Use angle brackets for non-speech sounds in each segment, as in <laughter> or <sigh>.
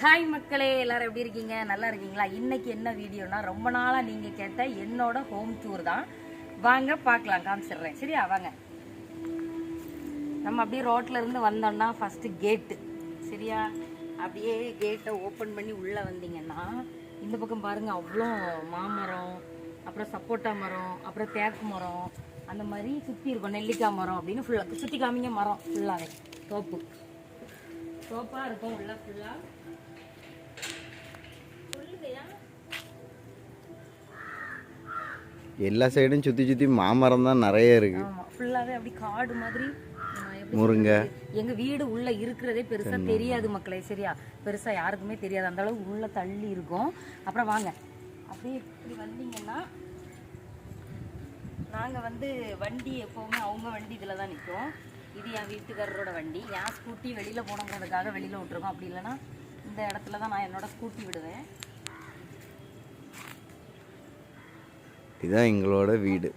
Hi மக்களே எல்லாரும் எப்படி இருக்கீங்க? நல்லா இருக்கீங்களா? இன்னைக்கு என்ன வீடியோனா ரொம்ப நாளா நீங்க கேட்ட என்னோட ஹோம் டூர் தான். வாங்க பார்க்கலாம் காமிச்சிடுறேன். சரியா? வாங்க. நம்ம அப்படியே ரோட்ல இருந்து வந்தோம்னா ஃபர்ஸ்ட் கேட்டு சரியா? அப்படியே கேட்டை ஓப்பன் பண்ணி உள்ள வந்தீங்கன்னா இந்த பக்கம் பாருங்க அவ்வளோ மாமரம் அப்புறம் சப்போட்டா மரம் அப்புறம் தேக்கு மரம் அந்த மாதிரி சுற்றி இருக்கும். நெல்லிக்காய் மரம் அப்படின்னு ஃபுல்லாக சுற்றி காமிங்க மரம் ஃபுல்லாகவே தோப்பு. தோப்பாக இருக்கும் உள்ள ஃபுல்லாக எல்லா சைடும் சுற்றி சுற்றி மாமரம் தான் நிறைய இருக்கு. ஆமா ஃபுல்லாவே அப்படி காடு மாதிரி. முருங்கை? எங்க வீடு உள்ள இருக்கிறதே பெருசா தெரியாது மக்களே சரியா? பெருசா யாருக்குமே தெரியாது. அந்த அளவுக்கு உள்ள தள்ளி இருக்கும். அப்புறம் வாங்க. அப்படியே இப்படி வந்தீங்கன்னா நாங்க வந்து வண்டி எப்பவுமே அவங்க வண்டி இதுல தான் நிற்கும். இது என் வீட்டுக்காரரோட வண்டி. என் ஸ்கூட்டி வெளியில போனோங்கிறதுக்காக வெளியில விட்டுருக்கோம். அப்படி இல்லைன்னா இந்த இடத்துல தான் நான் என்னோட ஸ்கூட்டி விடுவேன். இதுதான் எங்களோட வீடு.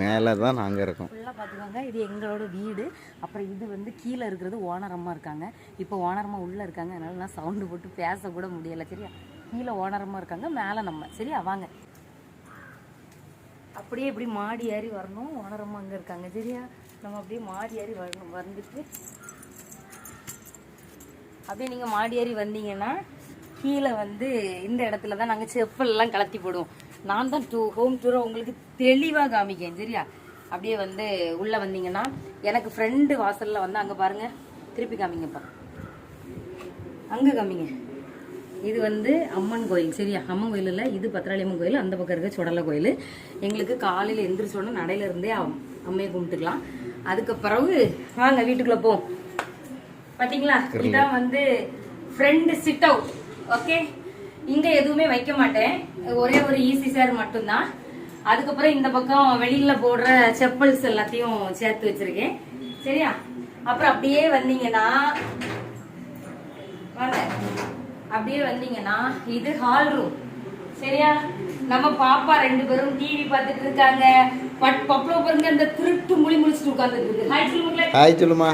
மேலே தான் நாங்கள் இருக்கோம். ஃபுல்லாக பார்த்துக்கோங்க. இது எங்களோட வீடு. அப்புறம் இது வந்து கீழே இருக்கிறது ஓனரம்மா இருக்காங்க. இப்போ ஓனரம்மா உள்ளே இருக்காங்க. அதனால நான் சவுண்டு போட்டு பேச கூட முடியலை. சரியா? கீழே ஓனரம்மா இருக்காங்க. மேலே நம்ம. சரியா? வாங்க. அப்படியே இப்படி மாடி ஏறி வரணும். ஓனரம்மா அங்கே இருக்காங்க. சரியா? நம்ம அப்படியே மாடி ஏறி வரணும். வந்துட்டு அப்படியே நீங்கள் மாடி ஏறி வந்தீங்கன்னா கீழே வந்து இந்த இடத்துல தான் நாங்கள் செப்பல்லாம் கலத்தி போடுவோம். நான் தான் டூ ஹோம் டூரை உங்களுக்கு தெளிவாக காமிக்கேன் சரியா? அப்படியே வந்து உள்ளே வந்தீங்கன்னா எனக்கு ஃப்ரெண்டு வாசலில் வந்து அங்கே பாருங்கள் திருப்பி காமிங்கப்பா. அங்கே காமிங்க. இது வந்து அம்மன் கோயில் சரியா? அம்மன் கோயில் இல்லை இது பத்திராளியம்மன் கோயில் அந்த பக்கம் இருக்க சுடலை கோயில். எங்களுக்கு காலையில் எந்திரிச்சோடனே நடையில இருந்தே அம்மையை கும்பிட்டுக்கலாம். அதுக்கு பிறகு வாங்க வீட்டுக்குள்ளே போம் பாத்தீங்களா? இதான் வந்து ஃப்ரெண்ட் சிட் அவுட் ஓகே இங்க எதுவுமே வைக்க மாட்டேன். ஒரே ஒரு ஈஸி சேர் மட்டும்தான். அதுக்கப்புறம் இந்த பக்கம் வெளியில போடுற செப்பல்ஸ் எல்லாத்தையும் சேர்த்து வச்சிருக்கேன். சரியா? அப்புறம் அப்படியே வந்தீங்கன்னா வாங்க. அப்படியே வந்தீங்கன்னா இது ஹால் ரூம் சரியா? நம்ம பாப்பா ரெண்டு பேரும் டிவி பார்த்துட்டு இருக்காங்க. பட் பப்ளோ பாருங்க இந்த திருட்டு முழி முழிச்சிட்டு உட்காந்துட்டு இருக்கு ஹாய் சொல்லுங்களேன் ஹாய் சொல்லுமா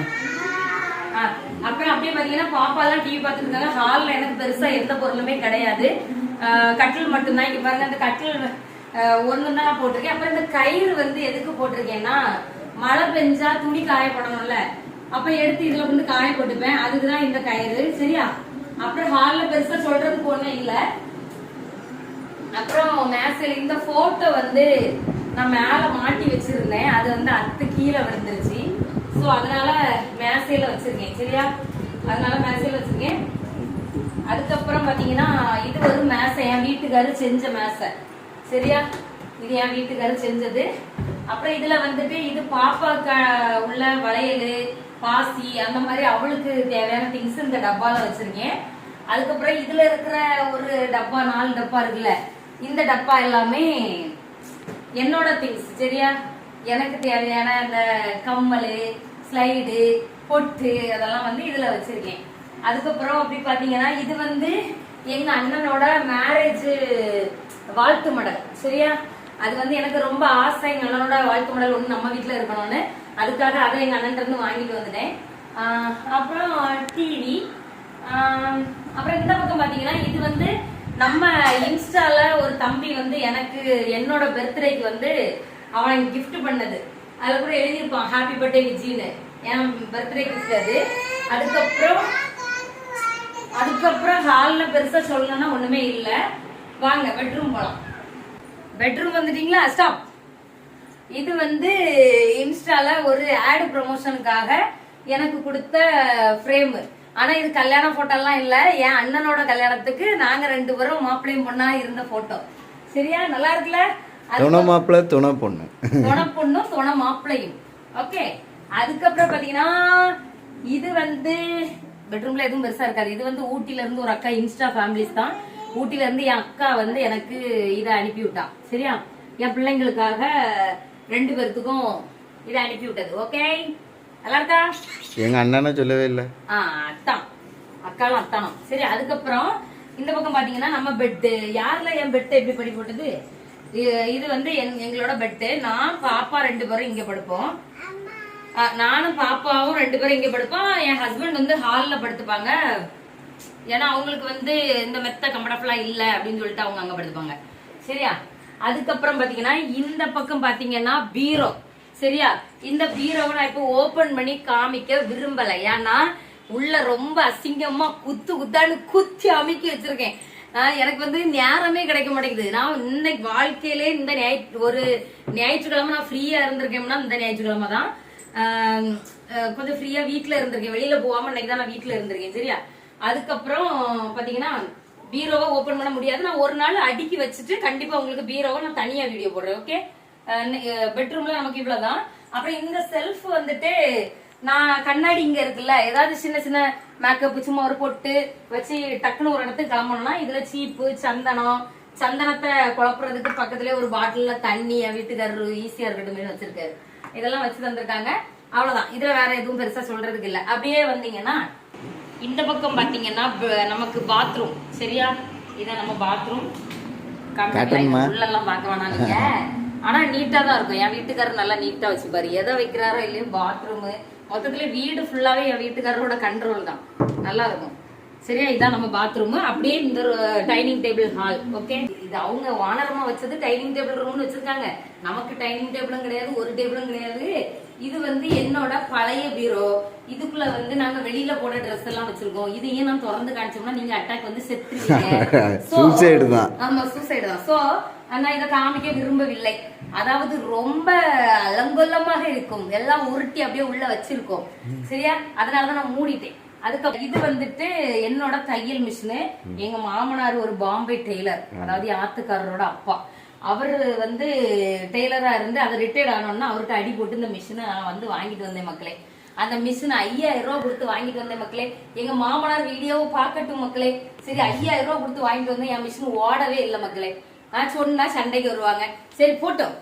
அப்புறம் அப்படியே பாத்தீங்கன்னா பாப்பா எல்லாம் டிவி பார்த்துட்டு இருக்காங்க ஹால்ல எனக்கு பெருசா எந்த பொருளுமே கிடையாது. கட்டில் மட்டும்தான். இங்க பாருங்க அந்த கட்டில் ஒண்ணு தான் நான் போட்டிருக்கேன். அப்புறம் இந்த கயிறு வந்து எதுக்கு போட்டிருக்கேன்னா மழை பெஞ்சா துணி காய போடணும்ல அப்ப எடுத்து இதுல வந்து காய போட்டுப்பேன். அதுக்குதான் இந்த கயிறு. சரியா? அப்புறம் ஹால்ல பெருசா சொல்றதுக்கு ஒண்ணும் இல்ல. அப்புறம் மேசையில் இந்த போட்டோ வந்து நான் மேல மாட்டி வச்சிருந்தேன். அது வந்து அத்து கீழே விழுந்துருச்சு. ஸோ அதனால மேசையில வச்சிருக்கேன். சரியா? அதனால மேசையில வச்சிருக்கேன். அதுக்கப்புறம் பாத்தீங்கன்னா இது ஒரு மேசை. என் வீட்டுக்காரு செஞ்ச மேசை. சரியா? இது என் வீட்டுக்காரு செஞ்சது. அப்புறம் இதுல வந்துட்டு இது பாப்பாக்கு உள்ள வளையல் பாசி அந்த மாதிரி அவளுக்கு தேவையான திங்ஸ் இந்த டப்பால வச்சிருக்கேன். அதுக்கப்புறம் இதுல இருக்கிற ஒரு டப்பா நாலு டப்பா இருக்குல்ல இந்த டப்பா எல்லாமே என்னோட திங்ஸ் சரியா? எனக்கு தேவையான அந்த கம்மல் ஸ்லைடு பொட்டு அதெல்லாம் வந்து இதுல வச்சிருக்கேன். அதுக்கப்புறம் அப்படி பாத்தீங்கன்னா இது வந்து எங்க அண்ணனோட மேரேஜ் வாழ்த்து மடல் சரியா? அது வந்து எனக்கு ரொம்ப ஆசை எங்க அண்ணனோட வாழ்த்து மடல் ஒண்ணு நம்ம வீட்டுல இருக்கணும்னு. அதுக்காக அதை எங்க அண்ணன் இருந்து வாங்கிட்டு வந்துட்டேன். அப்புறம் டிவி அப்புறம் இந்த பக்கம் பாத்தீங்கன்னா இது வந்து நம்ம இன்ஸ்டால ஒரு தம்பி வந்து எனக்கு என்னோட பர்த்டேக்கு வந்து அவன் கிஃப்ட் பண்ணது. அதுல கூட எழுதியிருப்பான் ஹாப்பி பர்த்டே விஜின்னு. என் பர்த்டே கிஃப்ட் அது. அதுக்கப்புறம் அதுக்கப்புறம் ஹால்ல பெருசா சொல்லணும்னா ஒண்ணுமே இல்லை. வாங்க பெட்ரூம் போலாம். பெட்ரூம் வந்துட்டீங்களா? ஸ்டாப் இது வந்து இன்ஸ்டால ஒரு ஆடு ப்ரமோஷனுக்காக எனக்கு கொடுத்த ஃப்ரேமு ஆனா இது கல்யாண போட்டோலாம் இல்ல. என் அண்ணனோட கல்யாணத்துக்கு நாங்க ரெண்டு பேரும் மாப்பிள்ளையும் பொண்ணா இருந்த போட்டோ சரியா? நல்லா இருக்குல்ல? துணை மாப்பிள்ளை துணை பொண்ணு. துணை பொண்ணும் துணை மாப்பிள்ளையும். ஓகே அதுக்கப்புறம் பாத்தீங்கன்னா இது வந்து பெட்ரூம்ல எதுவும் பெருசா இருக்காது. இது வந்து ஊட்டில இருந்து ஒரு அக்கா இன்ஸ்டா ஃபேமிலிஸ் தான். ஊட்டில இருந்து என் அக்கா வந்து எனக்கு இதை அனுப்பி விட்டா. சரியா? என் பிள்ளைங்களுக்காக ரெண்டு பேர்த்துக்கும் இதை அனுப்பி விட்டது. ஓகே நல்லா இருக்கா எங்கள் அண்ணனை சொல்லவே இல்லை. ஆ அத்தான். அக்காலும் அத்தானும். சரி அதுக்கப்புறம் இந்த பக்கம் பாத்தீங்கன்னா நம்ம பெட்டு யார்ல என் பெட் எப்படி படி போட்டது? இது வந்து எங்களோட பெட்டு நான் பாப்பா ரெண்டு பேரும் இங்க படுப்போம். நானும் பாப்பாவும் ரெண்டு பேரும் இங்க படுப்போம். என் ஹஸ்பண்ட் வந்து ஹால்ல படுத்துப்பாங்க. ஏன்னா அவங்களுக்கு வந்து இந்த மெத்த கம்ஃபர்டபுளா இல்ல அப்படின்னு சொல்லிட்டு அவங்க அங்க படுத்துப்பாங்க. சரியா? அதுக்கப்புறம் பாத்தீங்கன்னா இந்த பக்கம் பாத்தீங்கன்னா பீரோ. சரியா? இந்த பீரோவை நான் இப்போ ஓபன் பண்ணி காமிக்க விரும்பல. ஏன்னா உள்ள ரொம்ப அசிங்கமா குத்து குத்தான்னு குத்தி அமைக்கி வச்சிருக்கேன். எனக்கு வந்து நேரமே கிடைக்க மாட்டேங்குது. நான் இன்னைக்கு வாழ்க்கையிலே இந்த ஞாயிற்று ஒரு ஞாயிற்றுக்கிழமை நான் ஃப்ரீயா இருந்திருக்கேன்னா இந்த ஞாயிற்றுக்கிழமை தான். கொஞ்சம் ஃப்ரீயா வீட்டுல இருந்திருக்கேன். வெளியில போகாம இன்னைக்கு தான் நான் வீட்டுல இருந்திருக்கேன். சரியா? அதுக்கப்புறம் பாத்தீங்கன்னா பீரோவை ஓபன் பண்ண முடியாது. நான் ஒரு நாள் அடுக்கி வச்சுட்டு கண்டிப்பா உங்களுக்கு பீரோவை நான் தனியா வீடியோ போடுறேன். ஓகே பெட்ரூம்ல நமக்கு இவ்வளவுதான். அப்புறம் இந்த செல்ஃப் வந்துட்டு நான் கண்ணாடி இங்க இருக்குல்ல ஏதாவது சின்ன சின்ன மேக்கப் சும்மா ஒரு பொட்டு வச்சு டக்குன்னு ஒரு இடத்துக்கு கிளம்பணும்னா இதுல சீப்பு சந்தனம் சந்தனத்தை குழப்புறதுக்கு பக்கத்துலயே ஒரு பாட்டில்ல தண்ணி என் வீட்டுக்காரரு ஈஸியா இருக்கட்டும் வச்சிருக்காரு. இதெல்லாம் வச்சு தந்திருக்காங்க. அவ்வளவுதான். இதுல வேற எதுவும் பெருசா சொல்றதுக்கு இல்ல. அப்படியே வந்தீங்கன்னா இந்த பக்கம் பாத்தீங்கன்னா நமக்கு பாத்ரூம் சரியா? இதான் நம்ம பாத்ரூம்? உள்ளெல்லாம் பார்க்க வேணாம் நீங்க. ஆனா நீட்டா தான் இருக்கும். என் வீட்டுக்காரர் நல்லா நீட்டா வச்சுப்பாரு. எதை வைக்கிறாரோ இல்லையோ பாத்ரூம் மொத்தத்துல வீடு ஃபுல்லாவே என் வீட்டுக்காரரோட கண்ட்ரோல் தான். நல்லா இருக்கும். சரியா? இதான் நம்ம பாத்ரூம் அப்படியே இந்த டைனிங் டேபிள் ஹால் ஓகே இது அவங்க வானரமா வச்சது டைனிங் டேபிள் ரூம்னு வச்சிருக்காங்க. நமக்கு டைனிங் டேபிளும் கிடையாது ஒரு டேபிளும் கிடையாது. இது வந்து என்னோட பழைய பீரோ இதுக்குள்ள வந்து நாங்க வெளியில போட ட்ரெஸ் எல்லாம் வச்சிருக்கோம். இதையும் நான் திறந்து காமிச்சோம்னா நீங்க அட்டாக் வந்து செத்துருவீங்க. <laughs> ஆமா சூசைடு தான். சோ நான் இதை காமிக்க விரும்பவில்லை. அதாவது ரொம்ப அலங்கோலமாக இருக்கும். எல்லாம் உருட்டி அப்படியே உள்ள வச்சிருக்கோம். சரியா? அதனாலதான் நான் மூடிட்டேன். அதுக்கப்புறம் இது வந்துட்டு என்னோட தையல் மிஷினு. எங்க மாமனார் ஒரு பாம்பே டெய்லர். அதாவது ஆத்துக்காரரோட அப்பா. அவர் வந்து டெய்லரா இருந்து அதை ரிட்டையர்ட் ஆனோன்னா அவர்கிட்ட அடி போட்டு இந்த மிஷினை நான் வந்து வாங்கிட்டு வந்தேன் மக்களே. அந்த மிஷின் ஐயாயிரம் ரூபாய் கொடுத்து வாங்கிட்டு வந்தேன் மக்களே. எங்க மாமனார் வீடியோவை பார்க்கட்டும் மக்களே. சரி ஐயாயிரம் ரூபாய் கொடுத்து வாங்கிட்டு வந்தேன். என் மிஷின் ஓடவே இல்லை மக்களே. நான் சொன்னா சண்டைக்கு வருவாங்க. சரி போட்டோம்.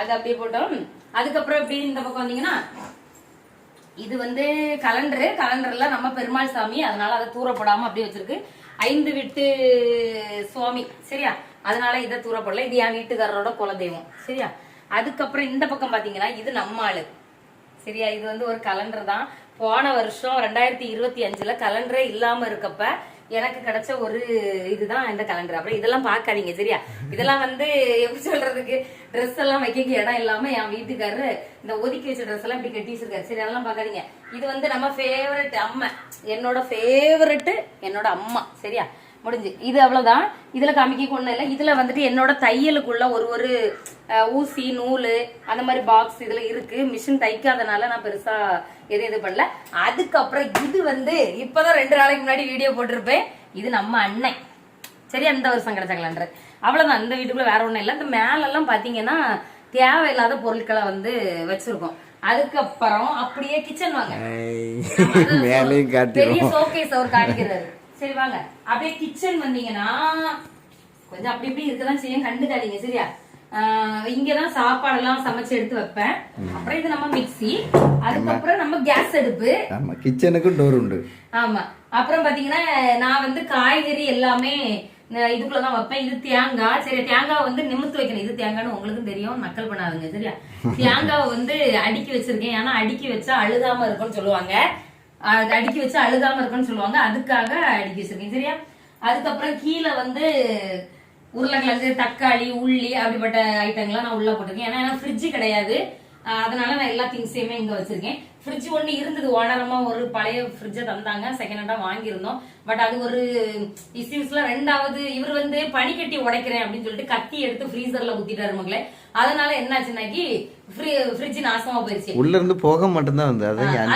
அது அப்படியே போட்டோம். அதுக்கப்புறம் இப்படி இந்த பக்கம் வந்தீங்கன்னா இது வந்து கலண்டரு கலண்டர்ல நம்ம பெருமாள் சாமி அதனால அதை தூரப்படாம அப்படியே வச்சிருக்கு. ஐந்து விட்டு சுவாமி சரியா? அதனால இதை தூரப்படல. இது என் வீட்டுக்காரரோட குலதெய்வம் சரியா? அதுக்கப்புறம் இந்த பக்கம் பாத்தீங்கன்னா இது நம்ம ஆளு. சரியா? இது வந்து ஒரு கலண்டர் தான். போன வருஷம் ரெண்டாயிரத்தி இருபத்தி அஞ்சுல கலண்டரே இல்லாம இருக்கப்ப எனக்கு கிடைச்ச ஒரு இதுதான் இந்த கலண்டர் அப்புறம் இதெல்லாம் பார்க்காதீங்க சரியா? இதெல்லாம் வந்து எப்படி சொல்றதுக்கு? ட்ரெஸ் எல்லாம் வைக்க இடம் இல்லாம என் வீட்டுக்காரரு இந்த ஒதுக்கி வச்ச ட்ரெஸ் எல்லாம் இப்படி கட்டி வச்சிருக்காரு சரி அதெல்லாம் பார்க்காதீங்க. இது வந்து நம்ம ஃபேவரட் அம்மா. என்னோட ஃபேவரட் என்னோட அம்மா சரியா? முடிஞ்சு. இது அவ்வளவுதான். இதுல காமிக்க ஒண்ணு இல்ல. இதுல வந்துட்டு என்னோட தையலுக்குள்ள ஒரு ஒரு ஊசி நூல் அந்த மாதிரி பாக்ஸ் இதுல இருக்கு. மிஷின் தைக்காதனால நான் பெருசா எதுவும் இது பண்ணல. அதுக்கப்புறம் இது வந்து இப்பதான் ரெண்டு நாளைக்கு முன்னாடி வீடியோ போட்டிருப்பேன். இது நம்ம அண்ணன். சரி அந்த வருஷம் கிடைச்ச கலண்டர் அவ்வளவுதான். இந்த வீட்டுக்குள்ள வேற ஒண்ணும் இல்ல. இந்த மேல எல்லாம் பாத்தீங்கன்னா தேவையில்லாத பொருட்களை வந்து வச்சிருக்கோம். அதுக்கப்புறம் அப்படியே கிச்சன் வாங்க. பெரிய ஷோகேஸ் அவர் காட்டிக்கிறாரு சரி வாங்க. அப்படியே கிச்சன் வந்தீங்கன்னா கொஞ்சம் அப்படி இப்படி இருக்கதான் செய்யும். கண்டுக்காதீங்க சரியா? இங்கதான் சாப்பாடெல்லாம் சமைச்சு எடுத்து வைப்பேன். அப்புறம் இது நம்ம மிக்ஸி அதுக்கப்புறம் நம்ம கேஸ் அடுப்பு. ஆமா கிச்சனுக்கும் டோர் உண்டு. ஆமா. அப்புறம் பாத்தீங்கன்னா நான் வந்து காய்கறி எல்லாமே இதுக்குள்ளதான் வைப்பேன். இது தேங்காய். சரி தேங்காய் வந்து நிமித்து வைக்கணும். இது தேங்காய்னு உங்களுக்கும் தெரியும். நக்கல் பண்ணாதுங்க சரியா? <laughs> தேங்காவை வந்து அடுக்கி வச்சிருக்கேன். ஏன்னா அடுக்கி வச்சா அழுகாம இருக்கும்னு சொல்லுவாங்க. அடுக்கி வச்சு அழுகாம இருக்குன்னு சொல்லுவாங்க. அதுக்காக அடுக்கி வச்சிருக்கேன். சரியா? அதுக்கப்புறம் கீழே வந்து உருளைக்கிழங்கு தக்காளி உள்ளி அப்படிப்பட்ட ஐட்டங்கள்லாம் நான் உள்ள போட்டிருக்கேன். ஏன்னா எனக்கு ஃப்ரிட்ஜ் கிடையாது. அதனால நான் எல்லா திங்ஸையுமே இங்க வச்சிருக்கேன். ஃப்ரிட்ஜ் ஒண்ணு இருந்தது. ஓனரமா ஒரு பழைய ஃப்ரிட்ஜை தந்தாங்க. செகண்ட் ஹேண்டா வாங்கியிருந்தோம். பட் அது ஒரு இஷ்யூஸ்ல ரெண்டாவது இவர் வந்து பனிக்கட்டி உடைக்கிறேன் அப்படின்னு சொல்லிட்டு கத்தி எடுத்து ஃப்ரீசர்ல குத்திட்டாரு மகளே. அதனால என்னாச்சுன்னாக்கி ஃப்ரிட்ஜ் நாசமா போயிருச்சு. உள்ள இருந்து போக மட்டும்தான் வந்து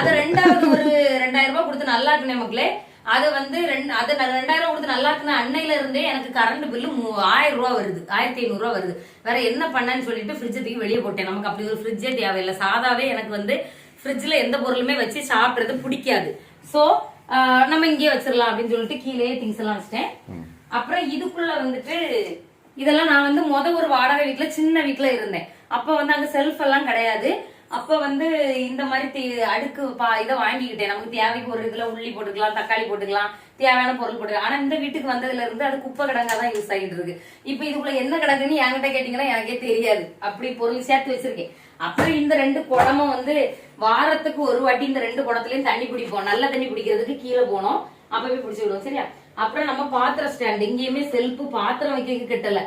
அது ரெண்டாவது ஒரு ரெண்டாயிரம் ரூபாய் கொடுத்து நல்லா இருக்குனே மக்களே அது வந்து ரெண்டு அது ரெண்டாயிரம் கொடுத்து நல்லா இருக்குன அன்னையில இருந்தே எனக்கு கரண்ட் பில்லு ஆயிரம் ரூபாய் வருது. ஆயிரத்தி ஐநூறு ரூபாய் வருது. வேற என்ன பண்ணேன்னு சொல்லிட்டு ஃப்ரிட்ஜ் தூக்கி வெளியே போட்டேன். நமக்கு அப்படி ஒரு ஃப்ரிட்ஜே தேவையில்லை. சாதாவே எனக்கு வந்து ஃப்ரிட்ஜ்ல எந்த பொருளுமே வச்சு சாப்பிடுறது பிடிக்காது. சோ நம்ம இங்கேயே வச்சிடலாம் அப்படின்னு சொல்லிட்டு கீழே திங்ஸ் எல்லாம் வச்சிட்டேன். அப்புறம் இதுக்குள்ள வந்துட்டு இதெல்லாம் நான் வந்து முத ஒரு வாடகை வீட்ல சின்ன வீட்ல இருந்தேன். அப்ப வந்து அங்க செல்ஃப் எல்லாம் கிடையாது. அப்ப வந்து இந்த மாதிரி அடுக்கு பா இதை வாங்கிக்கிட்டேன். நமக்கு தேவைக்கு ஒரு இதுல உள்ளி போட்டுக்கலாம் தக்காளி போட்டுக்கலாம் தேவையான பொருள் போட்டுக்கலாம். ஆனா இந்த வீட்டுக்கு வந்ததுல இருந்து அது குப்பை கிடங்கா தான் யூஸ் ஆகிட்டு இருக்கு. இப்ப இதுக்குள்ள என்ன கிடக்குன்னு என்கிட்ட கேட்டீங்கன்னா எனக்கே தெரியாது. அப்படி பொருள் சேர்த்து வச்சிருக்கேன். அப்புறம் இந்த ரெண்டு குடமும் வந்து வாரத்துக்கு ஒரு வாட்டி இந்த ரெண்டு குடத்துலயும் தண்ணி பிடிப்போம் நல்ல தண்ணி பிடிக்கிறதுக்கு கீழே போனோம். அப்பவே பிடிச்சி விடுவோம் சரியா? அப்புறம் நம்ம பாத்திரம் ஸ்டாண்ட் எங்கேயுமே செல்ஃபு பாத்திரம் வைக்க கிட்டல.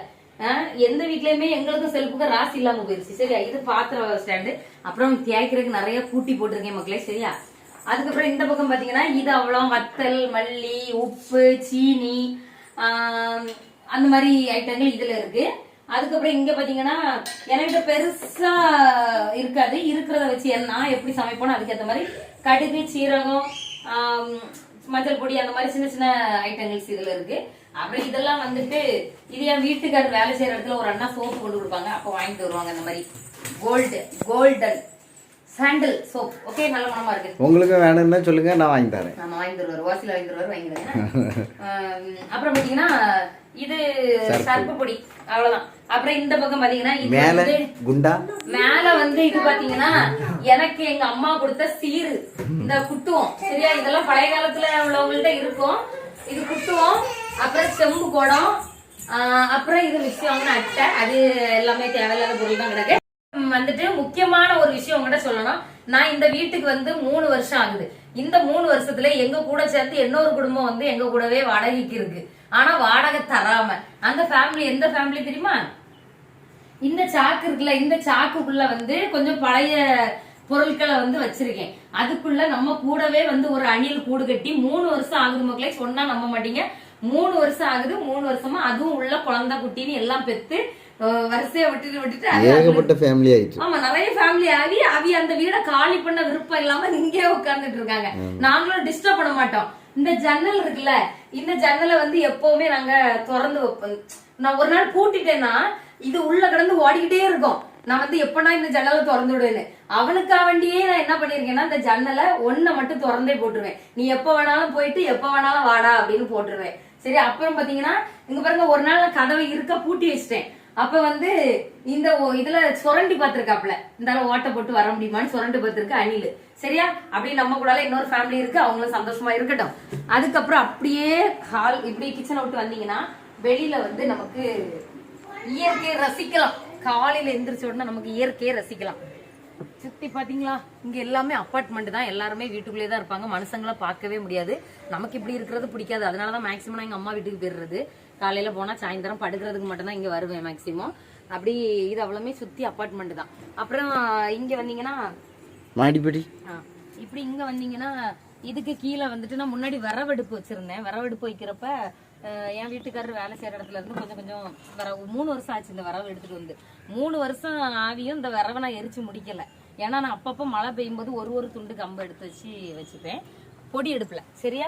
எந்த வீட்லயுமே எங்களுக்கும் செல்ஃபுக்கு ராசி இல்லாம போயிருச்சு. சரியா? இது பாத்திரம் ஸ்டாண்டு அப்புறம் தேய்க்கிறதுக்கு நிறைய கூட்டி போட்டிருக்கேன் மக்களே சரியா? அதுக்கப்புறம் இந்த பக்கம் பாத்தீங்கன்னா இது அவ்வளோ வத்தல் மல்லி உப்பு சீனி அந்த மாதிரி ஐட்டங்கள் இதுல இருக்கு. அதுக்கப்புறம் இங்க பாத்தீங்கன்னா என்கிட்ட பெருசா இருக்காது. இருக்கிறத வச்சு நான் எப்படி சமைப்போனோ அதுக்கேற்ற மாதிரி கடுகு சீரகம் மஞ்சள் பொடி அந்த மாதிரி சின்ன சின்ன ஐட்டங்கள்ஸ் இதுல இருக்கு. அப்புறம் இதெல்லாம் வந்துட்டு இது என் வீட்டுக்காரர் வேலை செய்யற இடத்துல ஒரு அண்ணா சோப்பு கொண்டு கொடுப்பாங்க. அப்போ வாங்கிட்டு வருவாங்க அந்த மாதிரி. Gold golden sandal soap okay நல்ல மனமா இருக்கு. உங்களுக்கு வேணும்னா சொல்லுங்க நான் வாங்கி தரேன். நம்ம வாங்கி தருவார் வாசில வாங்கி தருவார் வாங்கிடுங்க <laughs> அப்புறம் பாத்தீங்கன்னா இது சர்ப்பு. பொடி. அவ்வளவுதான். அப்புறம் இந்த பக்கம் பாத்தீங்கன்னா இது மேல வந்து குண்டா? மேல வந்து இது பாத்தீங்கன்னா எனக்கு எங்க அம்மா கொடுத்த சீரு. இந்த குட்டுவோம். சரியா? இதெல்லாம் பழைய காலத்துல உள்ளவங்கள்ட்ட இருக்கும். இது குட்டுவோம். அப்புறம் செம்பு குடம். அப்புறம் இது மிக்சி வாங்கின அட்டை. அது எல்லாமே தேவையில்லாத பொருள் தான் கிடக்கு. வந்துட்டு முக்கியமான ஒரு விஷயம் உங்ககிட்ட சொல்லணும். நான் இந்த வீட்டுக்கு வந்து மூணு வருஷம் ஆகுது. இந்த மூணு வருஷத்துல எங்க கூட சேர்த்து இன்னொரு குடும்பம் வந்து எங்க கூடவே வாடகைக்கு இருக்கு. ஆனா வாடகை தராம. அந்த ஃபேமிலி எந்த ஃபேமிலி தெரியுமா? இந்த சாக்கு இருக்குல்ல இந்த சாக்குக்குள்ள வந்து கொஞ்சம் பழைய பொருட்களை வந்து வச்சிருக்கேன். அதுக்குள்ள நம்ம கூடவே வந்து ஒரு அணில் கூடு கட்டி மூணு வருஷம் ஆகுது மக்களே சொன்னா நம்ப மாட்டீங்க. மூணு வருஷம் ஆகுது மூணு வருஷமா அதுவும் உள்ள குழந்தை குட்டின்னு எல்லாம் பெத்து வரிசையா விட்டுட்டு விட்டுட்டு ஏகப்பட்ட ஃபேமிலி ஆயிடுச்சு ஆமா நிறைய ஃபேமிலி ஆகி அவி அந்த வீட காலி பண்ண விருப்பம் இல்லாம இங்கே உட்கார்ந்துட்டு இருக்காங்க. நாங்களும் டிஸ்டர்ப் பண்ண மாட்டோம். இந்த ஜன்னல் இருக்குல்ல இந்த ஜன்னலை வந்து எப்பவுமே நாங்க திறந்து வைப்போம். நான் ஒரு நாள் பூட்டிட்டேன்னா இது உள்ள கிடந்து ஓடிக்கிட்டே இருக்கும். நான் வந்து எப்பனா இந்த ஜன்னலை திறந்து விடுவேன்னு. அவனுக்கா வேண்டியே நான் என்ன பண்ணிருக்கேன்னா இந்த ஜன்னலை ஒன்ன மட்டும் திறந்தே போட்டுருவேன். நீ எப்ப வேணாலும் போயிட்டு எப்ப வேணாலும் வாடா அப்படின்னு போட்டுருவேன். சரி அப்புறம் பாத்தீங்கன்னா இங்க பாருங்க ஒரு நாள் கதவை இருக்க பூட்டி வச்சிட்டேன். அப்ப வந்து இந்த ஒ- இதுல சுரண்டி பார்த்திருக்காப்ல இந்த ஓட்ட போட்டு வர முடியுமான்னு சுரண்டி பார்த்திருக்க அணில். சரியா? அப்படி நம்ம கூட இன்னொரு ஃபேமிலி இருக்கு அவங்களும் சந்தோஷமா இருக்கட்டும். அதுக்கப்புறம் அப்படியே ஹால் இப்படி கிச்சனை விட்டு வந்தீங்கன்னா வெளியில வந்து நமக்கு இயற்கையை ரசிக்கலாம். காலையில எந்திரிச்ச உடனே நமக்கு இயற்கையை ரசிக்கலாம். சுத்தி பாத்தீங்களா? இங்க எல்லாமே அப்பார்ட்மெண்ட் தான். எல்லாருமே வீட்டுக்குள்ளேயே தான் இருப்பாங்க. மனுஷங்களை பார்க்கவே முடியாது. நமக்கு இப்படி இருக்கிறது பிடிக்காது. அதனாலதான் மேக்சிமம் எங்க அம்மா வீட்டுக்கு போயிடுறது. காலையில போனா சாயந்தரம் படுக்கிறதுக்கு மட்டும் தான் இங்க வருவேன் மேக்சிமம் அப்படி இது அவ்வளவுமே சுத்தி அப்பார்ட்மெண்ட் தான். அப்புறம் இங்க வந்தீங்கன்னா மாடிப்படி. ஆ, இப்படி இங்க வந்தீங்கன்னா இதுக்கு கீழே வந்துட்டு நான் முன்னாடி விறவெடுப்பு வச்சிருந்தேன். விறவெடுப்பு வைக்கிறப்ப என் வீட்டுக்காரர் வேலை செய்யற இடத்துல இருந்து கொஞ்சம் கொஞ்சம் வர மூணு வருஷம் ஆச்சு இந்த விறவு எடுத்துட்டு வந்து. மூணு வருஷம் ஆவியும் இந்த விறவை நான் எரிச்சு முடிக்கல. ஏன்னா நான் அப்பப்போ மழை பெய்யும் போது ஒரு ஒரு துண்டு கம்பு எடுத்து வச்சு வச்சுப்பேன். பொடி எடுப்பல சரியா?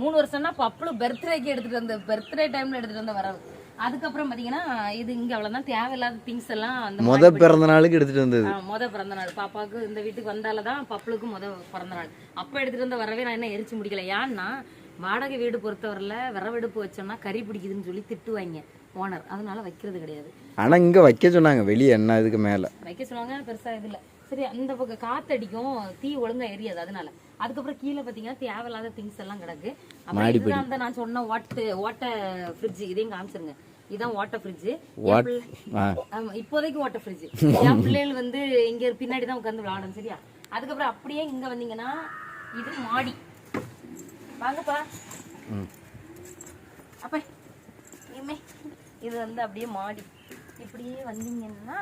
மூணு வருஷம்னா பப்புளு பர்த்டேக்கு எடுத்துட்டு வந்த பர்த்டே டைம்ல எடுத்துட்டு வந்த வரவு. அதுக்கப்புறம் பாத்தீங்கன்னா இது இங்க அவ்வளவுதான். தேவையில்லாத திங்ஸ் எல்லாம் அந்த முத பிறந்த நாளுக்கு எடுத்துட்டு வந்தது. முத பிறந்த நாள். பாப்பாவுக்கு இந்த வீட்டுக்கு வந்தால தான் பப்புளுக்கு முத பிறந்த நாள். அப்ப எடுத்துட்டு வந்த வரவே நான் என்ன எரிச்சு முடிக்கல. ஏன்னா வாடகை வீடு பொறுத்தவரையில விறவெடுப்பு வச்சோம்னா கறி பிடிக்குதுன்னு சொல்லி திட்டுவாங்க. ஓனர். அதனால வைக்கிறது கிடையாது. ஆனா இங்க வைக்க சொன்னாங்க வெளியே என்ன இதுக்கு மேல. வைக்க சொல்லுவாங்க பெருசா இது இல்ல. சரி அந்த பக்கம் காத்தடிக்கும் தீ ஒழுங்கா எரியாது அதனால. அதுக்கப்புறம் கீழே பாத்தீங்கன்னா தேவையில்லாத திங்ஸ் எல்லாம் கிடக்கு. அப்புறம் அந்த நான் சொன்ன ஓட்டு ஓட்ட ஃப்ரிட்ஜ் இதையும் காமிச்சிருங்க. இதான் ஓட்ட ஃப்ரிட்ஜ் இப்போதைக்கு ஓட்ட ஃப்ரிட்ஜ் என் பிள்ளைகள் வந்து இங்க பின்னாடி தான் உட்காந்து விளையாடும் சரியா? அதுக்கப்புறம் அப்படியே இங்க வந்தீங்கன்னா இது மாடி. வாங்கப்பா. அப்ப இனிமே. இது வந்து அப்படியே மாடி. இப்படியே வந்தீங்கன்னா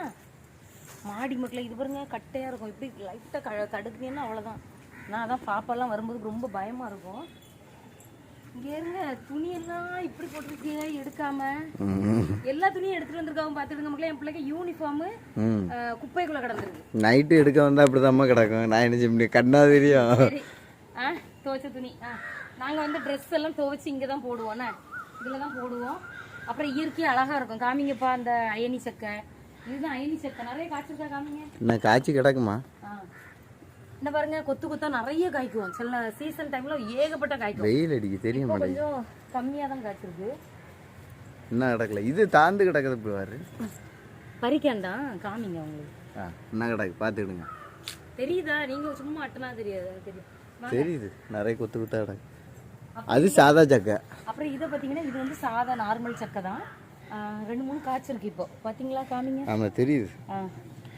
மாடி மக்களே இது பாருங்க கட்டையா இருக்கும். இப்படி லைட்டா க தடுக்குனீங்கன்னா அவ்வளவுதான். நான் அதான் பாப்பாலாம் வரும்போது ரொம்ப பயமா இருக்கும். இங்க இருங்க துணியெல்லாம் இப்படி போட்டிருக்கீங்க எடுக்காம. எல்லா துணியும் எடுத்துட்டு வந்திருக்காங்க பாத்துடுங்க மக்களே. என் பிள்ளைக்கு யூனிஃபார்ம் குப்பைக்குள்ள கிடந்திருக்கு. நைட்டு எடுக்க வந்தா அப்படிதாம்மா கிடக்கும். நான் என்ன செய்ய கண்ணா தெரியும். ஆ துவைச்ச துணி. ஆ நாங்க வந்து ட்ரெஸ் எல்லாம் துவைச்சு இங்க தான் போடுவோண்ணே இதுல தான் போடுவோம். அப்புறம் இயற்கையா அழகா இருக்கும். காமிங்கப்பா அந்த அயனி சக்கை. இதுதான் அயனி சக்கை. நிறைய காய்ச்சிருக்கா காமிங்க? என்ன காய்ச்சி கிடக்குமா? இந்த பாருங்க கொத்து கொத்தா நிறைய காய்க்கும். சில சீசன் டைம்ல ஏகப்பட்ட காய்க்கும். வெயில் அடிக்கு தெரிய மாட்டேங்குது. கொஞ்சம் கம்மியா தான் காய்ச்சிருக்கு. என்ன கிடக்கல? இது தாந்து கிடக்குது இப்படி பாரு. பறிக்காண்டாம் காமிங்க உங்களுக்கு என்ன கிடக்கு? பார்த்துக்கிடுங்க. தெரியுதா? நீங்க சும்மா அட்டனா தெரியாது. தெரியும். தெரியுது. நிறைய கொத்து கொத்தா கிடக்கு. அது சாதா சக்கை. அப்புறம் இதை பார்த்தீங்கன்னா இது வந்து சாதா நார்மல் சக்கை தான். ரெண்டு மூணு காய்ச்சிருக்கு இப்போ. பார்த்தீங்களா காமிங்க? ஆமாம் தெரியுது.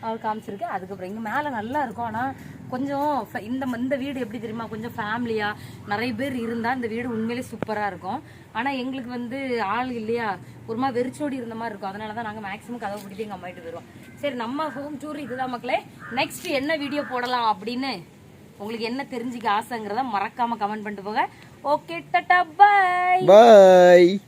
அவர் காமிச்சிருக்கு. அதுக்கப்புறம் இங்கே மேலே நல்லா இருக்கும். ஆனால் கொஞ்சம் இந்த இந்த வீடு எப்படி தெரியுமா? கொஞ்சம் ஃபேமிலியா நிறைய பேர் இருந்தா இந்த வீடு உண்மையிலே சூப்பரா இருக்கும். ஆனா எங்களுக்கு வந்து ஆள் இல்லையா? ஒரு மாதிரி வெறிச்சோடி இருந்த மாதிரி இருக்கும். அதனால தான் நாங்க மேக்ஸிமம் கதவை பிடிச்சி எங்க அம்மா வீட்டுக்கு வருவோம் சரி நம்ம ஹோம் டூர் இதுதான் மக்களே. நெக்ஸ்ட் என்ன வீடியோ போடலாம் அப்படின்னு உங்களுக்கு என்ன தெரிஞ்சுக்க ஆசைங்கிறத மறக்காம கமெண்ட் பண்ணிட்டு போக Okay, tata, bye! Bye!